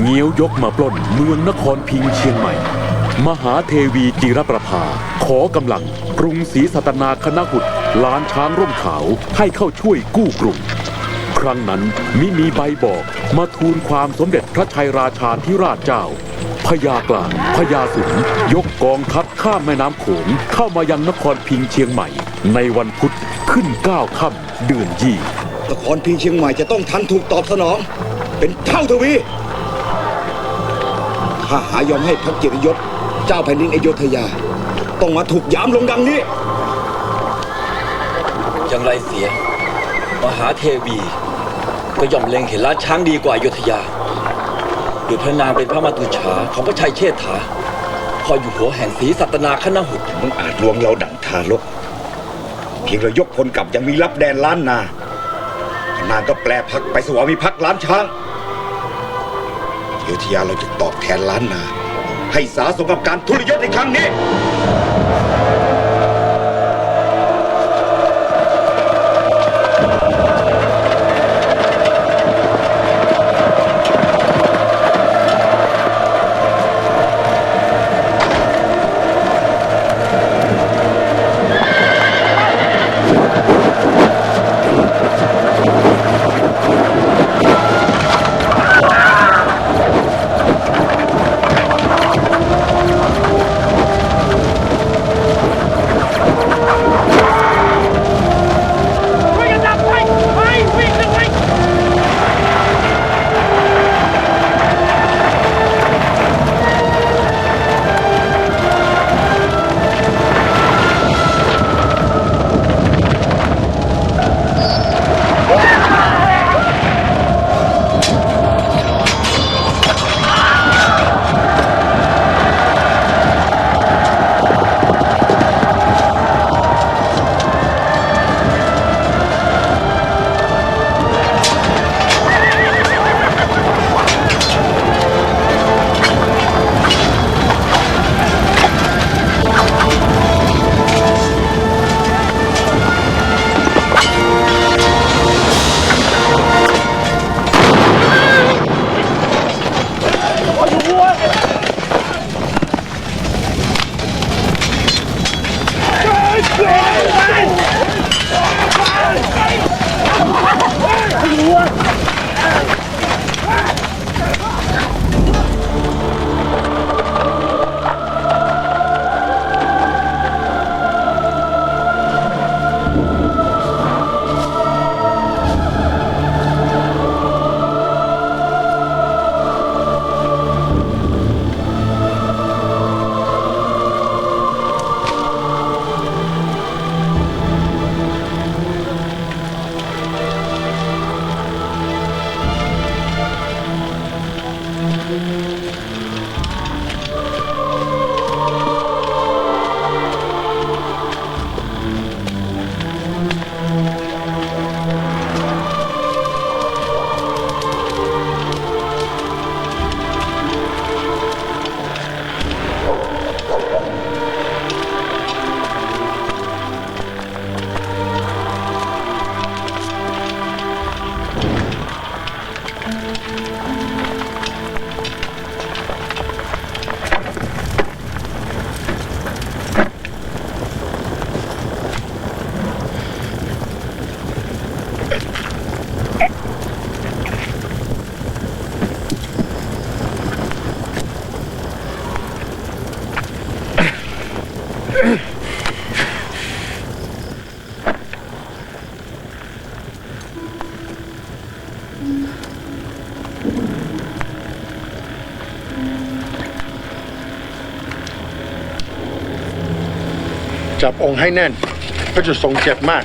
เงี้ยวยกมาปล้นเมืองนครพิงเชียงใหม่ มหาเทวีจิรประภา ขอกำลังกรุงศรีสัตนาคณะหุดลานช้างร่มขาวให้เข้าช่วยกู้กรุงครั้งนั้นมิมีใบบอกมาทูลความสมเด็จพระชัยราชาธิราชเจ้าพญากลางพญาสุนยกกองทัพข้ามแม่น้ำโขงเข้ามายังนครพิงเชียงใหม่ ในวันพุธขึ้นเก้าค่ำเดือนยี่นครพิงเชียงใหม่จะต้องทันถูกตอบสนอง เป็นเท่าทวี หายอมให้พระเกียรติยศ เจ้าแผ่นดินอโยธยา ต้องมาถูกยามลงดังนี้ อย่างไรเสีย มหาเทวี ก็ย่อมเล็งเห็นล้านช้างดีกว่าอยุธยาโดยพระนางเป็นพระมาตุฉาของพระชัยเชษฐาพออยู่หัวแห่งศรีสัตนาคณหุดมึงอาจลวงเราดั่งทารกเพียงเรายกพลกลับยังมีรับแดนล้านนาพระนางก็แปลพักไปสวามิภักดิ์ล้านช้าง อโยธยาเราจะตอบแทนล้านนา ให้สาสมกับการทุรยศในครั้งนี้ จับองค์ให้แน่นพระจะทรงเจ็บมาก